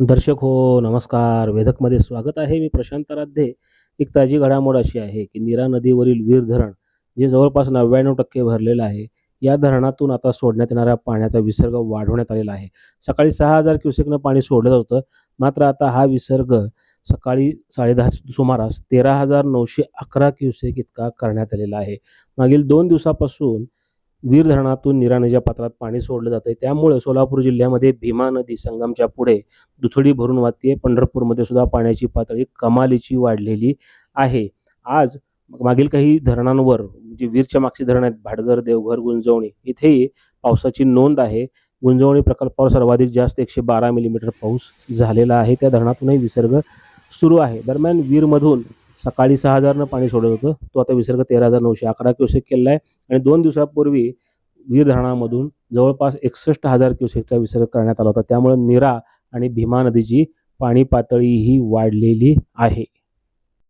दर्शक हो नमस्कार. वेधकमध्ये स्वागत आहे. मी प्रशांत राध्ये एक ताजी घडामोड अशी आहे की नीरा नदीवरील वीर धरण जे जवळपास नव्याण्णव टक्के भरलेलं आहे या धरणातून आता सोडण्यात येणाऱ्या पाण्याचा विसर्ग वाढवण्यात आलेला आहे. सकाळी सहा हजार क्युसेकनं पाणी सोडलं जातं मात्र आता हा विसर्ग सकाळी साडेदहा सुमारास तेरा हजार नऊशे अकरा क्युसेक इतका करण्यात आलेला आहे. मागील दोन दिवसापासून वीर धरणातून नीरा नदीच्या पात्रात पाणी सोडलं जातं त्यामुळे सोलापूर जिल्ह्यामध्ये भीमा नदी संगमच्या पुढे दुथडी भरून वाहते. पंढरपूरमध्ये सुद्धा पाण्याची पातळी कमालीची वाढलेली आहे. आज मागील काही धरणांवर म्हणजे वीरच्या मागची धरण आहेत भाडगर देवघर गुंजवणी इथेही पावसाची नोंद आहे. गुंजवणी प्रकल्पावर सर्वाधिक जास्त एकशे बारा मिलीमीटर पाऊस झालेला आहे. त्या धरणातूनही विसर्ग सुरू आहे. दरम्यान वीरमधून सकाळी सहा हजारनं पाणी सोडत होतं. तो आता विसर्ग तेरा हजार नऊशे अकरा क्युसेक केलेला आहे आणि दोन दिवसापूर्वी वीर धरणामधून जवळपास एकसष्ट हजार क्युसेकचा विसर्ग करण्यात आला होता. त्यामुळे निरा आणि भीमा नदीची पाणी पातळीही वाढलेली आहे.